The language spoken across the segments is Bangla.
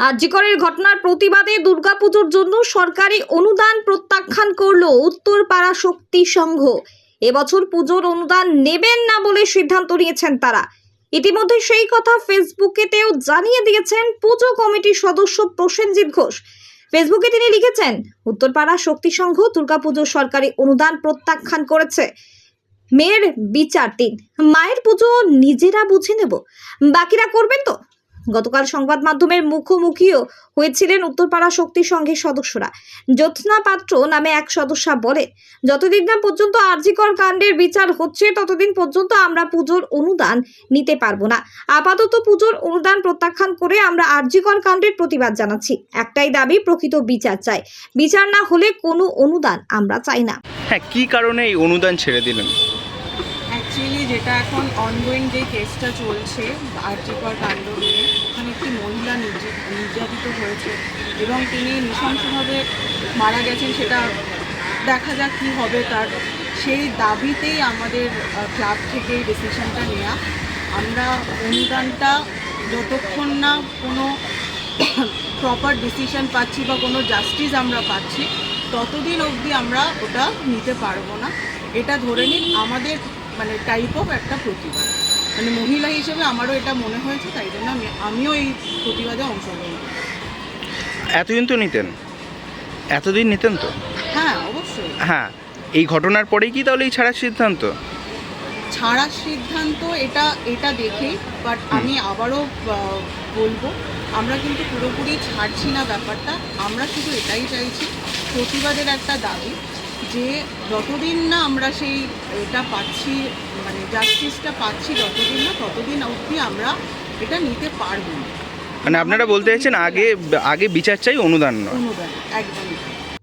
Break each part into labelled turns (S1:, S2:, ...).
S1: আর্যিকরের ঘটনার প্রতিবাদে দুর্গাপুজোর জন্য সরকারি অনুদান প্রত্যাখ্যান করল উত্তরপাড়া শক্তি সংঘ। এবছর পুজোর অনুদান নেবেন না বলে সিদ্ধান্ত নিয়েছেন তারা। ইতিমধ্যে সেই কথা ফেসবুকেতেও জানিয়ে দিয়েছেন পুজো কমিটির সদস্য প্রসেনজিৎ ঘোষ। ফেসবুকে তিনি লিখেছেন, উত্তরপাড়া শক্তি সংঘ দুর্গাপুজোর সরকারি অনুদান প্রত্যাখ্যান করেছে। মেয়ের বিচার দিন। মায়ের পুজো নিজেরা বুঝে নেব। বাকিরা করবেন তো? গতকাল সংবাদ মাধ্যমের মুখোমুখিও হয়েছিলেন উত্তরপাড়া শক্তি সংঘের সদস্যরা। জ্যোৎস্না পাত্র নামে এক সদস্যা বলে, যতদিন না পর্যন্ত আরজিকর কাণ্ডের বিচার হচ্ছে, ততদিন পর্যন্ত আমরা পুজোর অনুদান নিতে পারব না। আপাতত পুজোর অনুদান প্রত্যাখ্যান করে আমরা আরজিকর কাণ্ডের প্রতিবাদ জানাচ্ছি। একটাই দাবি, প্রকৃত বিচার চাই। বিচার না হলে কোনো অনুদান আমরা চাই না।
S2: হ্যাঁ কি কারণে এই অনুদান ছেড়ে দিলেন?
S3: অ্যাকচুয়ালি যেটা এখন অনগোয়িং যে কেসটা চলছে আর্যিকর কাণ্ড নিয়ে ওখানে একটি মহিলা নির্যা- নির্যাতিত হয়েছে এবং তিনি নৃশংসভাবে মারা গেছেন, সেটা দেখা যাক কী হবে তার। সেই দাবিতেই আমাদের ক্লাব থেকে এই ডিসিশনটা নেওয়া আমরা অনুদানটা যতক্ষণ না কোনো প্রপার ডিসিশন পাচ্ছি বা কোনো জাস্টিস আমরা পাচ্ছি, ততদিন অবধি আমরা ওটা নিতে পারব না। এটা ধরে নিন, আমাদের মানে টাইপ অফ একটা প্রতিবাদ মানে মহিলা হিসেবে আমারও এটা মনে হয়েছে তাই জন্য আমি আমিও এই প্রতিবাদে অংশগ্রহণ করি।
S2: এতদিন তো নিতেন? এতদিন নিতেন তো?
S3: হ্যাঁ অবশ্যই।
S2: হ্যাঁ এই ঘটনার পরেই কি তাহলে এই ছাড়ার সিদ্ধান্ত?
S3: ছাড়ার সিদ্ধান্ত এটা এটা দেখেই বাট আমি আবারও বলব আমরা কিন্তু পুরোপুরি ছাড়ছি না ব্যাপারটা আমরা শুধু এটাই চাইছি প্রতিবাদের একটা দাবি যে যতদিন না আমরা সেই এটা পাচ্ছি মানে জাস্টিসটা পাচ্ছি যতদিন না ততদিন অবধি আমরা এটা নিতে পারব না।
S2: মানে আপনারা বলতে চাইছেন আগে আগে বিচার চাই অনুদান নয়।
S3: অনুদান একদমই।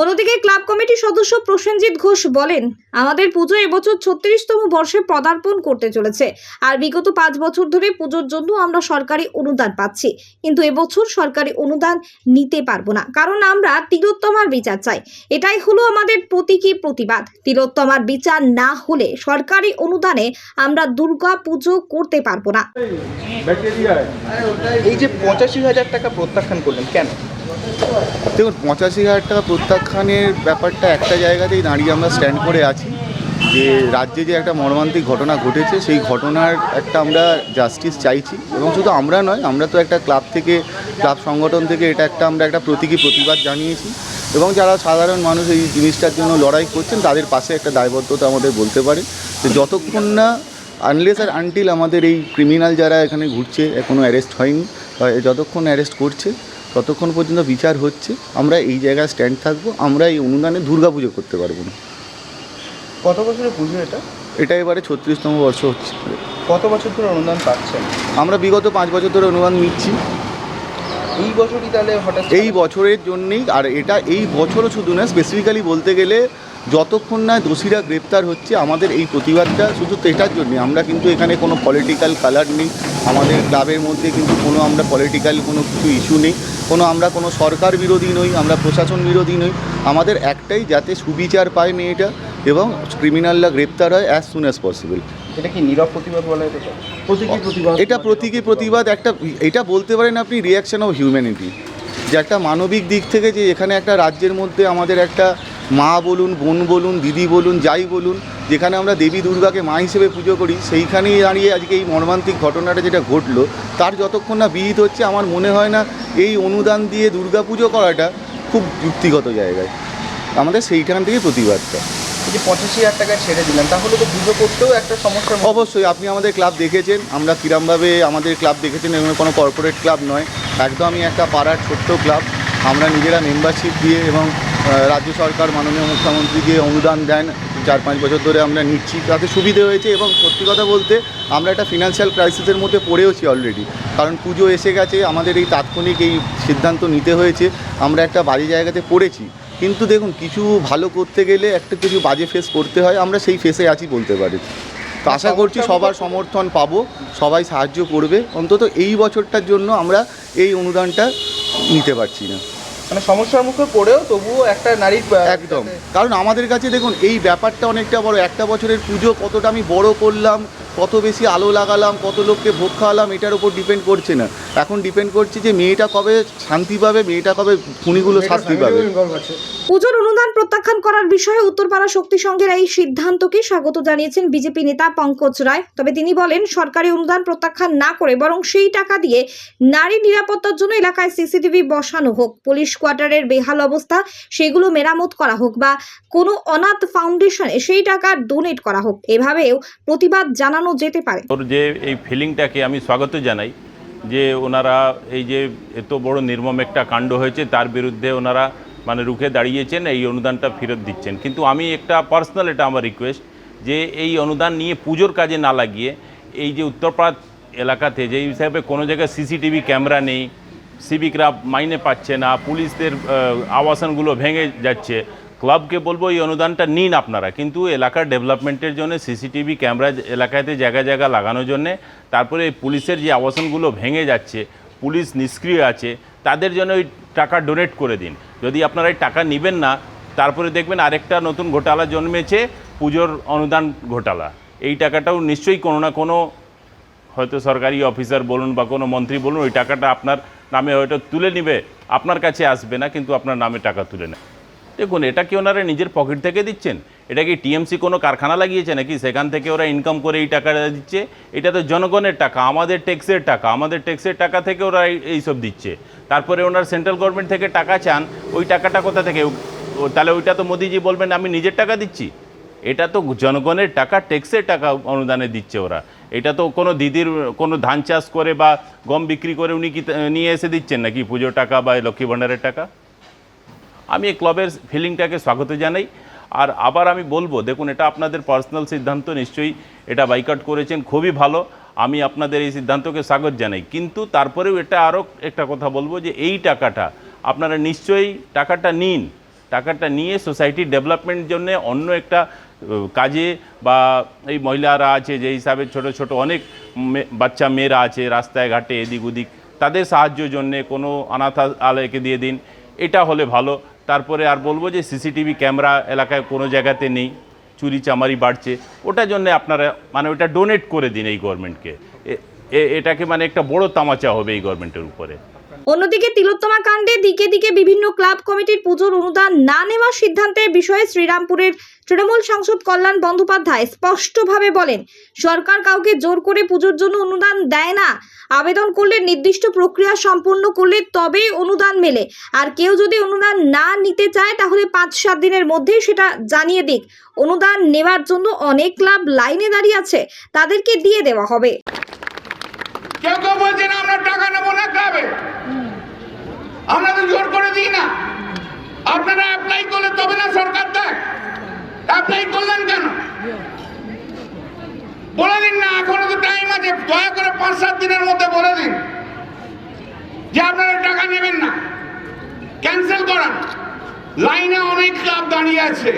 S1: অন্যদিকে ক্লাব কমিটির সদস্য প্রসেনজিৎ ঘোষ বলেন আমাদের পুজো এবছর ছত্রিশতম বর্ষে পদার্পণ করতে চলেছে। আর বিগত পাঁচ বছর ধরে পুজোর জন্য আমরা সরকারি অনুদান পাচ্ছি। কিন্তু এবছর সরকারি অনুদান নিতে পারব না কারণ আমরা তিলোত্তমার বিচার চাই। এটাই হলো আমাদের প্রতীকী প্রতিবাদ। তিলোত্তমার বিচার না হলে সরকারি অনুদানে আমরা দুর্গা পুজো করতে পারব না।
S2: এই যে পঁচাশি হাজার টাকা প্রত্যাখ্যান করলেন কেন?
S4: দেখুন, পঁচাশি হাজার টাকা প্রত্যাখ্যানের ব্যাপারটা একটা জায়গাতেই দাঁড়িয়ে আমরা স্ট্যান্ড করে আছি। যে রাজ্যে যে একটা মর্মান্তিক ঘটনা ঘটেছে, সেই ঘটনার একটা আমরা জাস্টিস চাইছি। এবং শুধু আমরা নয়, আমরা তো একটা ক্লাব থেকে ক্লাব সংগঠন থেকে এটা একটা আমরা একটা প্রতীকী প্রতিবাদ জানিয়েছি। এবং যারা সাধারণ মানুষ এই জিনিসটার জন্য লড়াই করছেন, তাদের পাশে একটা দায়বদ্ধতা আমাদের বলতে পারে যে যতক্ষণ না আনলেস আর আনটিল আমাদের এই ক্রিমিনাল যারা এখানে ঘুরছে এখনও অ্যারেস্ট হয়নি যতক্ষণ অ্যারেস্ট করছে ততক্ষণ পর্যন্ত বিচার হচ্ছে আমরা এই জায়গায় স্ট্যান্ড থাকব আমরা এই অনুদানে দুর্গা পুজো করতে পারব না।
S2: কত বছরের পুজো এটা?
S4: এটা এবারে ছত্রিশতম বর্ষ হচ্ছে।
S2: কত বছর ধরে অনুদান পাচ্ছেন?
S4: আমরা বিগত পাঁচ বছর ধরে অনুদান নিচ্ছি।
S2: এই বছরই তাহলে হঠাৎ
S4: এই বছরের জন্যেই আর এটা এই বছরও শুধু না স্পেসিফিক্যালি বলতে গেলে যতক্ষণ না দোষীরা গ্রেপ্তার হচ্ছে আমাদের এই প্রতিবাদটা শুধু তো এটার জন্যে। আমরা কিন্তু এখানে কোনো পলিটিক্যাল কালার নেই। আমাদের ক্লাবের মধ্যে কিন্তু কোনো আমরা পলিটিক্যাল কোনো কিছু ইস্যু নেই। কোনো আমরা কোনো সরকার বিরোধী নই আমরা প্রশাসন বিরোধী নই। আমাদের একটাই যাতে সুবিচার পায় মেয়েটা এবং ক্রিমিনালরা গ্রেপ্তার হয় অ্যাজ সুন অ্যাজ পসিবল
S2: এটা কি নীরব প্রতিবাদ বলা প্রতীকী প্রতিবাদ
S4: এটা প্রতীকী প্রতিবাদ একটা এটা বলতে পারেন আপনি রিয়াকশন অফ হিউম্যানিটি যে একটা মানবিক দিক থেকে যে এখানে একটা রাজ্যের মধ্যে আমাদের একটা মা বলুন বোন বলুন দিদি বলুন যাই বলুন যেখানে আমরা দেবী দুর্গাকে মা হিসেবে পুজো করি সেইখানেই দাঁড়িয়ে আজকে এই মর্মান্তিক ঘটনাটা যেটা ঘটলো তার যতক্ষণ না বিহিত হচ্ছে আমার মনে হয় না এই অনুদান দিয়ে দুর্গা পুজো করাটা খুব যুক্তিগত জায়গায়। আমাদের সেইখান থেকে প্রতিবাদটা।
S2: যে পঁচাশি হাজার টাকা ছেড়ে দিলেন তাহলে তো পুজো করতেও একটা সমস্যা
S4: অবশ্যই আপনি আমাদের ক্লাব দেখেছেন আমরা কিরমভাবে আমাদের ক্লাব দেখেছেন এখানে কোনো কর্পোরেট ক্লাব নয় একদমই একটা পাড়ার ছোট্ট ক্লাব আমরা নিজেরা মেম্বারশিপ দিয়ে এবং রাজ্য সরকার মাননীয় মুখ্যমন্ত্রী দিয়ে অনুদান দেন। চার পাঁচ বছর ধরে আমরা নিচ্ছি তাতে সুবিধে হয়েছে এবং সত্যি কথা বলতে আমরা একটা ফিনান্সিয়াল ক্রাইসিসের মধ্যে পড়েওছি অলরেডি কারণ পুজো এসে গেছে আমাদের এই তাৎক্ষণিক এই সিদ্ধান্ত নিতে হয়েছে আমরা একটা বাজে জায়গাতে পড়েছি। কিন্তু দেখুন কিছু ভালো করতে গেলে একটা কিছু বাজে ফেস করতে হয় আমরা সেই ফেসে আছি বলতে পারি তো আশা করছি সবার সমর্থন পাবো সবাই সাহায্য করবে। অন্তত এই বছরটার জন্য আমরা এই অনুদানটা নিতে পারছি না।
S2: মানে সমস্যার মুখে পড়েও তবুও একটা নারীর
S4: একদম। কারণ আমাদের কাছে দেখুন, এই ব্যাপারটা অনেকটা বড়। একটা বছরের পুজো কতটা আমি বড় করলাম কত বেশি আলো লাগালাম কত লোককে ভোগ খাওয়ালাম এটার উপর ডিপেন্ড করছে না। এখন ডিপেন্ড করছে যে মেয়েটা কবে শান্তি পাবে মেয়েটা কবে খুনিগুলো শাস্তি পাবে।
S1: পুজোর অনুদান প্রত্যাখ্যান করার বিষয়ে উত্তরপাড়া শক্তি সংঘের এই সিদ্ধান্তকে স্বাগত জানিয়েছেন বিজেপি নেতা পঙ্কজ রায়। তবে তিনি বলেন সরকারি অনুদান প্রত্যাখ্যান না করে বরং সেই টাকা দিয়ে নারী নিরাপত্তার জন্য এলাকায় সিসিটিভি বসানো হোক পুলিশ কোয়ার্টারের বেহাল অবস্থা সেগুলো মেরামত করা হোক বা কোনো অনাথ ফাউন্ডেশনে সেই টাকা ডোনেট করা হোক। এভাবেও প্রতিবাদ জানানো যেতে পারে।
S5: ওর যে এই ফিলিংটাকে আমি স্বাগত জানাই যে ওনারা এই যে এত বড় নির্মম একটা কাণ্ড হয়েছে, তার বিরুদ্ধে ওনারা মানে রুখে দাঁড়িয়েছেন, এই অনুদানটা ফেরত দিচ্ছেন। কিন্তু আমি একটা পার্সোনাল এটা আমার রিকোয়েস্ট যে এই অনুদান নিয়ে পুজোর কাজে না লাগিয়ে এই যে উত্তরপাড়া এলাকাতে যে হিসাবে কোনো জায়গায় সিসিটিভি ক্যামেরা নেই সিভিকরা মাইনে পাচ্ছে না, পুলিশদের আবাসনগুলো ভেঙে যাচ্ছে ক্লাবকে বলব, এই অনুদানটা নিন আপনারা। কিন্তু এলাকার ডেভেলপমেন্টের জন্য, সিসিটিভি ক্যামেরা এলাকাতে জায়গা জায়গা লাগানোর জন্যে, তারপরে পুলিশের যে আবাসনগুলো ভেঙে যাচ্ছে, পুলিশ নিষ্ক্রিয় আছে, তাদের জন্য ওই টাকা ডোনেট করে দিন। যদি আপনারা এই টাকা নেবেন না, তারপরে দেখবেন আরেকটা নতুন ঘোটালা জন্মেছে, পুজোর অনুদান ঘোটালা। এই টাকাটাও নিশ্চয়ই কোনো না কোনো, হয়তো সরকারি অফিসার বলুন বা কোনো মন্ত্রী বলুন, ওই টাকাটা আপনার নামে হয়তো তুলে নিবে, আপনার কাছে আসবে না, কিন্তু আপনার নামে টাকা তুলে নেয়। দেখুন, এটা কি ওনারা নিজের পকেট থেকে দিচ্ছেন? এটা কি টিএমসি কোনো কারখানা লাগিয়েছে নাকি? সেখান থেকে ওরা ইনকাম করে এই টাকাটা দিচ্ছে? এটা তো জনগণের টাকা, আমাদের ট্যাক্সের টাকা, আমাদের ট্যাক্সের টাকা থেকে ওরা এই- এইসব দিচ্ছে। তারপরে ওনার সেন্ট্রাল গভর্নমেন্ট থেকে টাকা চান, ওই টাকাটা কোথা থেকে? তাহলে ওইটা তো মোদিজি বলবেন, আমি নিজের টাকা দিচ্ছি। এটা তো জনগণের টাকা ট্যাক্সের টাকা অনুদানে দিচ্ছে ওরা। এটা তো কোনো দিদির, কোনো ধান চাষ করে বা গম বিক্রি করে উনি কি, নিয়ে এসে দিচ্ছেন নাকি পুজোর টাকা বা লক্ষ্মী ভাণ্ডারের টাকা? আমি এই ক্লাবের ফিলিংটাকে স্বাগত জানাই। আর আবার আমি বলব, দেখুন, এটা আপনাদের পার্সোনাল সিদ্ধান্ত, নিশ্চয়ই এটা বাইকাট করেছেন, খুবই ভালো। আমি আপনাদের এই সিদ্ধান্তকে স্বাগত জানাই। কিন্তু তারপরেও এটা আরও একটা কথা বলব যে, এই টাকাটা আপনারা নিশ্চয়ই টাকাটা নিন। টাকাটা নিয়ে সোসাইটির ডেভেলপমেন্ট জন্য অন্য একটা কাজে বা এই মহিলারা আছে, যে হিসাবে ছোট ছোট অনেক বাচ্চা মেয়েরা আছে, রাস্তায়, ঘাটে, এদিক ওদিক, তাদের সাহায্যের জন্যে কোনো অনাথ আলয়কে দিয়ে দিন। এটা হলে ভালো। তারপরে আর বলব যে সিসিটিভি ক্যামেরা এলাকায় কোনো জায়গাতে নেই, চুরি চামারি বাড়ছে। ওটার জন্য আপনারা মানে ওটা ডোনেট করে দিন এই গভর্নমেন্টকে এটাকে মানে একটা বড় তামাচা হবে এই গভর্নমেন্টের উপরে।
S1: অন্যদিকে তিলোত্তমা কাণ্ডে দিকে দিকে বিভিন্ন ক্লাব কমিটির পুজোর অনুদান না নেওয়ার সিদ্ধান্তের বিষয়ে শ্রীরামপুরের তৃণমূল সাংসদ কল্যাণ বন্দ্যোপাধ্যায় স্পষ্টভাবে বলেন, সরকার কাউকে জোর করে পুজোর জন্য অনুদান দেয় না। আবেদন করলে নির্দিষ্ট প্রক্রিয়া সম্পন্ন করলে তবেই অনুদান মেলে। আর কেউ যদি অনুদান না নিতে চায়, তাহলে পাঁচ সাত দিনের মধ্যেই সেটা জানিয়ে দিক। অনুদান নেওয়ার জন্য অনেক ক্লাব লাইনে দাঁড়িয়ে আছে। তাদেরকে দিয়ে দেওয়া হবে।
S6: কেউ কেউ বলছেন আমরা টাকা নেব না ক্লাবে আমরা তো জোর করে দিই না। আপনারা অ্যাপ্লাই করলে তবে না সরকার দেয়। অ্যাপ্লাই করলেন কেন? বলে দিন না, এখনও তো টাইম আছে। দয়া করে পাঁচ সাত দিনের মধ্যে বলে দিন যে আপনারা টাকা নেবেন না। ক্যান্সেল করান। লাইনে অনেক ক্লাব দাঁড়িয়ে আছে।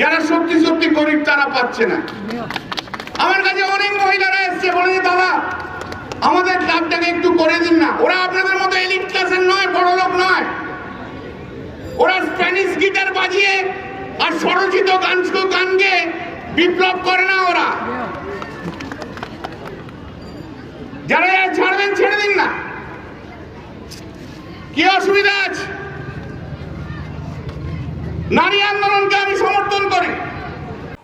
S6: যারা সত্যি সত্যি গরিব তারা পাচ্ছে না। আমার কাছে অনেক মহিলারা এসছে, বলে দাদা আমাদের ক্লাবটাকে একটু করে দিন না। ওরা আপনাদের মতো এলিট ক্লাসের নয়, বড় লোক নয়। ওরা স্প্যানিশ গিটার বাজিয়ে আর স্বরচিত গান গান গেয়ে বিপ্লব করে না ওরা। যারা ছাড়বেন, ছেড়ে দিন না। কি অসুবিধা আছে? নারী আন্দোলনকে